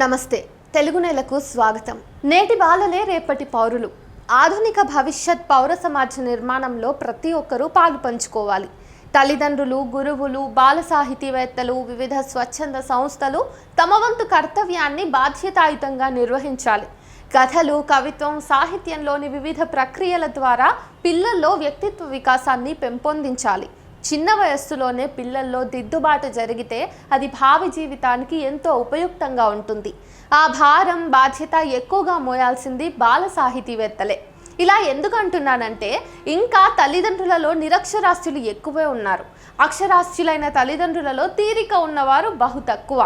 నమస్తే. తెలుగు నెలకు స్వాగతం. నేటి బాలలే రేపటి పౌరులు. ఆధునిక భవిష్యత్ పౌర సమాజ నిర్మాణంలో ప్రతి ఒక్కరూ పాలు పంచుకోవాలి. తల్లిదండ్రులు గురువులు బాల సాహితీవేత్తలు వివిధ స్వచ్ఛంద సంస్థలు తమ వంతు కర్తవ్యాన్ని బాధ్యతాయుతంగా నిర్వహించాలి. కథలు కవిత్వం సాహిత్యంలోని వివిధ ప్రక్రియల ద్వారా పిల్లల్లో వ్యక్తిత్వ వికాసాన్ని పెంపొందించాలి. చిన్న వయస్సులోనే పిల్లల్లో దిద్దుబాటు జరిగితే అది భావి జీవితానికి ఎంతో ఉపయుక్తంగా ఉంటుంది. ఆ భారం బాధ్యత ఎక్కువగా మోయాల్సింది బాల సాహితీవేత్తలే. ఇలా ఎందుకు అంటున్నానంటే ఇంకా తల్లిదండ్రులలో నిరక్షరాస్యులు ఎక్కువే ఉన్నారు. అక్షరాస్యులైన తల్లిదండ్రులలో తీరిక ఉన్నవారు బహు తక్కువ.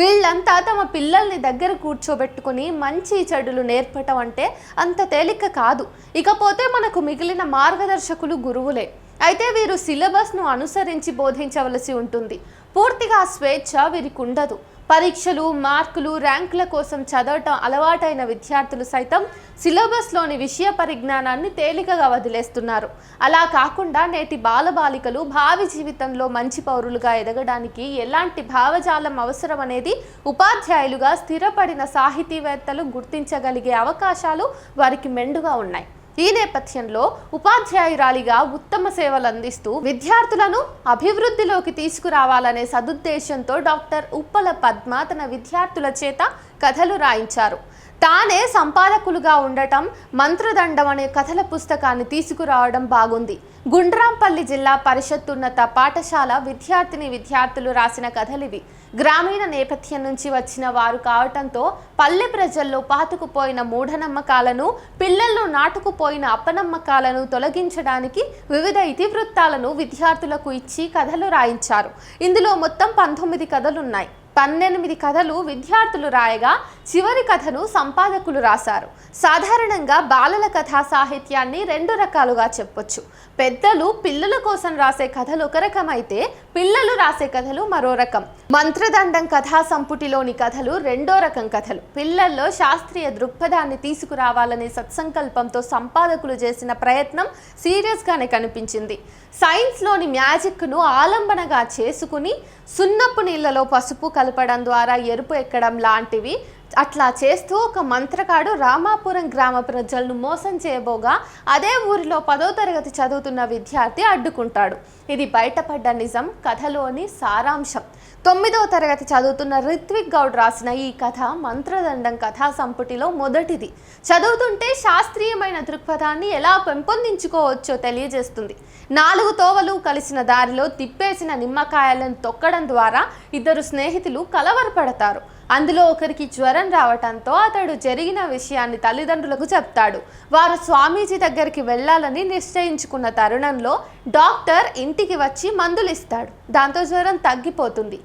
వీళ్ళంతా తమ పిల్లల్ని దగ్గర కూర్చోబెట్టుకుని మంచి చెడులు నేర్పటం అంటే అంత తేలిక కాదు. ఇకపోతే మనకు మిగిలిన మార్గదర్శకులు గురువులే. అయితే వీరు సిలబస్ను అనుసరించి బోధించవలసి ఉంటుంది. పూర్తిగా స్వేచ్ఛ వీరికి ఉండదు పరీక్షలు మార్కులు ర్యాంకుల కోసం చదవటం అలవాటైన విద్యార్థులు సైతం సిలబస్లోని విషయ పరిజ్ఞానాన్ని తేలికగా వదిలేస్తున్నారు. అలా కాకుండా నేటి బాలబాలికలు భావి జీవితంలో మంచి పౌరులుగా ఎదగడానికి ఎలాంటి భావజాలం అవసరం అనేది ఉపాధ్యాయులుగా స్థిరపడిన సాహితీవేత్తలు గుర్తించగలిగే అవకాశాలు వారికి మెండుగా ఉన్నాయి. ఈ నేపథ్యంలో ఉపాధ్యాయురాలిగా ఉత్తమ సేవలు అందిస్తూ విద్యార్థులను అభివృద్ధిలోకి తీసుకురావాలనే సదుద్దేశంతో డాక్టర్ ఉప్పల పద్మ తన విద్యార్థుల చేత కథలు రాయించారు. తానే సంపాదకులుగా ఉండటం మంత్రదండం అనే కథల పుస్తకాన్ని తీసుకురావడం బాగుంది. గుండ్రాంపల్లి జిల్లా పరిషత్ ఉన్నత పాఠశాల విద్యార్థిని విద్యార్థులు రాసిన కథలివి. గ్రామీణ నేపథ్యం నుంచి వచ్చిన వారు కావటంతో పల్లె ప్రజల్లో పాతుకుపోయిన మూఢనమ్మకాలను పిల్లల్లో నాటుకుపోయిన అపనమ్మకాలను తొలగించడానికి వివిధ ఇతివృత్తాలను విద్యార్థులకు ఇచ్చి కథలు రాయించారు. ఇందులో మొత్తం పంతొమ్మిది కథలున్నాయి. పన్నెనిమిది కథలు విద్యార్థులు రాయగా చివరి కథను సంపాదకులు రాశారు. సాధారణంగా బాలల కథా సాహిత్యాన్ని రెండు రకాలుగా చెప్పొచ్చు. పెద్దలు పిల్లల కోసం రాసే కథలు ఒక రకం అయితే పిల్లలు రాసే కథలు మరో రకం. మంత్రదండం కథా సంపుటిలోని కథలు రెండో రకం కథలు. పిల్లల్లో శాస్త్రీయ దృక్పథాన్ని తీసుకురావాలనే సత్సంకల్పంతో సంపాదకులు చేసిన ప్రయత్నం సీరియస్గానే కనిపించింది. సైన్స్లోని మ్యాజిక్ను ఆలంబనగా చేసుకుని సున్నపు నీళ్ళలో పసుపు కలపడం ద్వారా ఎరుపు ఎక్కడం లాంటివి అట్లా చేస్తూ ఒక మంత్రకాడు రామాపురం గ్రామ ప్రజలను మోసం చేయబోగా అదే ఊరిలో పదో తరగతి చదువుతున్న విద్యార్థి అడ్డుకుంటాడు. ఇది బయటపడ్డ నిజం కథలోని సారాంశం. తొమ్మిదవ తరగతి చదువుతున్న రిత్విక్ గౌడ్ రాసిన ఈ కథ మంత్రదండం కథా సంపుటిలో మొదటిది. చదువుతుంటే శాస్త్రీయమైన దృక్పథాన్ని ఎలా పెంపొందించుకోవచ్చో తెలియజేస్తుంది. నాలుగు తోవలు కలిసిన దారిలో తిప్పేసిన నిమ్మకాయలను తొక్కడం ద్వారా ఇద్దరు స్నేహితులు కలవరపడతారు. అందులో ఒకరికి జ్వరం రావటంతో అతడు జరిగిన విషయాన్ని తల్లిదండ్రులకు చెప్తాడు. వారు స్వామీజీ దగ్గరికి వెళ్ళాలని నిశ్చయించుకున్న తరుణంలో డాక్టర్ ఇంటికి వచ్చి మందులు ఇస్తాడు దాంతో జ్వరం తగ్గిపోతుంది.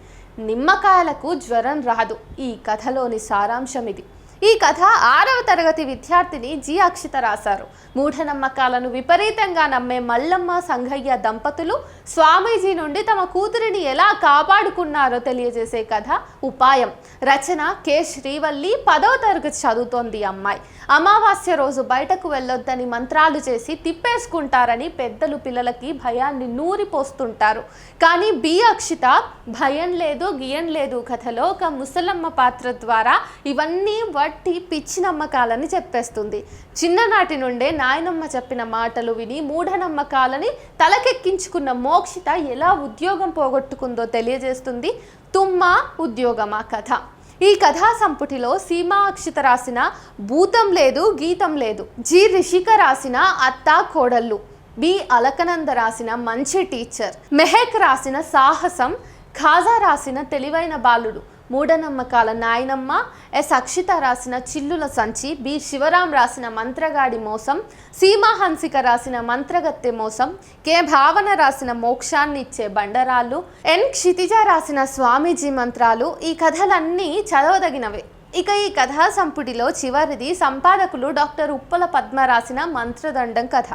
నిమ్మకాయలకు జ్వరం రాదు. ఈ కథలోని సారాంశం ఇది. ఈ కథ ఆరవ తరగతి విద్యార్థిని జి అక్షిత రాశారు. మూఢనమ్మకాలను విపరీతంగా నమ్మే మల్లమ్మ సంఘయ్య దంపతులు స్వామీజీ నుండి తమ కూతురిని ఎలా కాపాడుకున్నారో తెలియజేసే కథ ఉపాయం. రచన కె. శ్రీవల్లి పదవ తరగతి చదువుతోంది అమ్మాయి. అమావాస్య రోజు బయటకు వెళ్ళొద్దని మంత్రాలు చేసి తిప్పేసుకుంటారని పెద్దలు పిల్లలకి భయాన్ని నూరిపోస్తుంటారు. కానీ బి అక్షిత భయం లేదు గియం లేదు కథలో ఒక ముసలమ్మ పాత్ర ద్వారా ఇవన్నీ వట్టి పిచ్చి నమ్మకాలని చెప్పేస్తుంది. చిన్ననాటి నుండే నాయనమ్మ చెప్పిన మాటలు విని మూఢనమ్మకాలని తలకెక్కించుకున్న మోక్షిత ఎలా ఉద్యోగం పోగొట్టుకుందో తెలియజేస్తుంది తుమ్మ ఉద్యోగమా కథ. ఈ కథా సంపుటిలో సీమా అక్షిత రాసిన భూతం లేదు గీతం లేదు. జి. రిషిక రాసిన అత్త కోడళ్ళు. బి. అలకనంద రాసిన మంచి టీచర్. మెహక్ రాసిన సాహసం. ఖాజా రాసిన తెలివైన బాలుడు. మూఢనమ్మకాల నాయనమ్మ ఎస్ అక్షిత రాసిన చిల్లుల సంచి బి శివరాం రాసిన మంత్రగాడి మోసం సీమా హన్సిక రాసిన మంత్రగత్తె మోసం కే భావన రాసిన మోక్షాన్ని ఇచ్చే బండరాళ్ళు ఎన్ క్షితిజ రాసిన స్వామీజీ మంత్రాలు ఈ కథలన్నీ చదవదగినవే. ఇక ఈ కథా సంపుటిలో చివరిది సంపాదకులు డాక్టర్ ఉప్పల పద్మ రాసిన మంత్రదండం కథ.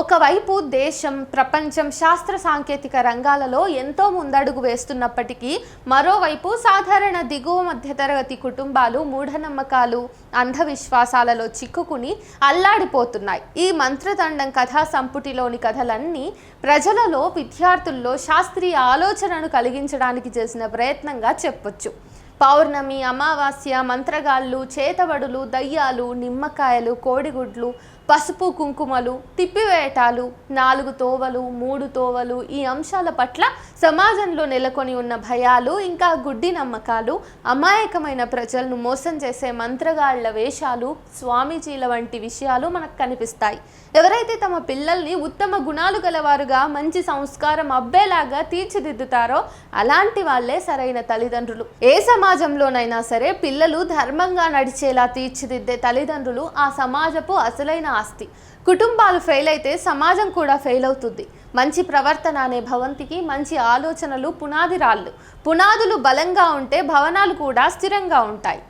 ఒకవైపు దేశం ప్రపంచం శాస్త్ర సాంకేతిక రంగాలలో ఎంతో ముందడుగు వేస్తున్నప్పటికీ మరోవైపు సాధారణ దిగువ మధ్యతరగతి కుటుంబాలు మూఢనమ్మకాలు అంధవిశ్వాసాలలో చిక్కుకుని అల్లాడిపోతున్నాయి. ఈ మంత్రదండం కథా సంపుటిలోని కథలన్నీ ప్రజలలో విద్యార్థుల్లో శాస్త్రీయ ఆలోచనను కలిగించడానికి చేసిన ప్రయత్నంగా చెప్పొచ్చు. పౌర్ణమి అమావాస్య మంత్రగాళ్ళు చేతబడులు దయ్యాలు నిమ్మకాయలు కోడిగుడ్లు పసుపు కుంకుమలు తిప్పివేయటాలు నాలుగు తోవలు మూడు తోవలు ఈ అంశాల పట్ల సమాజంలో నెలకొని ఉన్న భయాలు ఇంకా గుడ్డి నమ్మకాలు అమాయకమైన ప్రజలను మోసం చేసే మంత్రగాళ్ళ వేషాలు స్వామీజీల వంటి విషయాలు మనకు కనిపిస్తాయి. ఎవరైతే తమ పిల్లల్ని ఉత్తమ గుణాలు గలవారుగా మంచి సంస్కారం అబ్బేలాగా తీర్చిదిద్దుతారో అలాంటి వాళ్ళే సరైన తల్లిదండ్రులు. ఏ సమాజంలోనైనా సరే పిల్లలు ధర్మంగా నడిచేలా తీర్చిదిద్దే తల్లిదండ్రులు ఆ సమాజపు అసలైన ఆస్తి. కుటుంబాలు ఫెయిల్ అయితే సమాజం కూడా ఫెయిల్ అవుతుంది. మంచి ప్రవర్తన అనే భవంతికి మంచి ఆలోచనలు పునాది రాళ్ళు. పునాదులు బలంగా ఉంటే భవనాలు కూడా స్థిరంగా ఉంటాయి.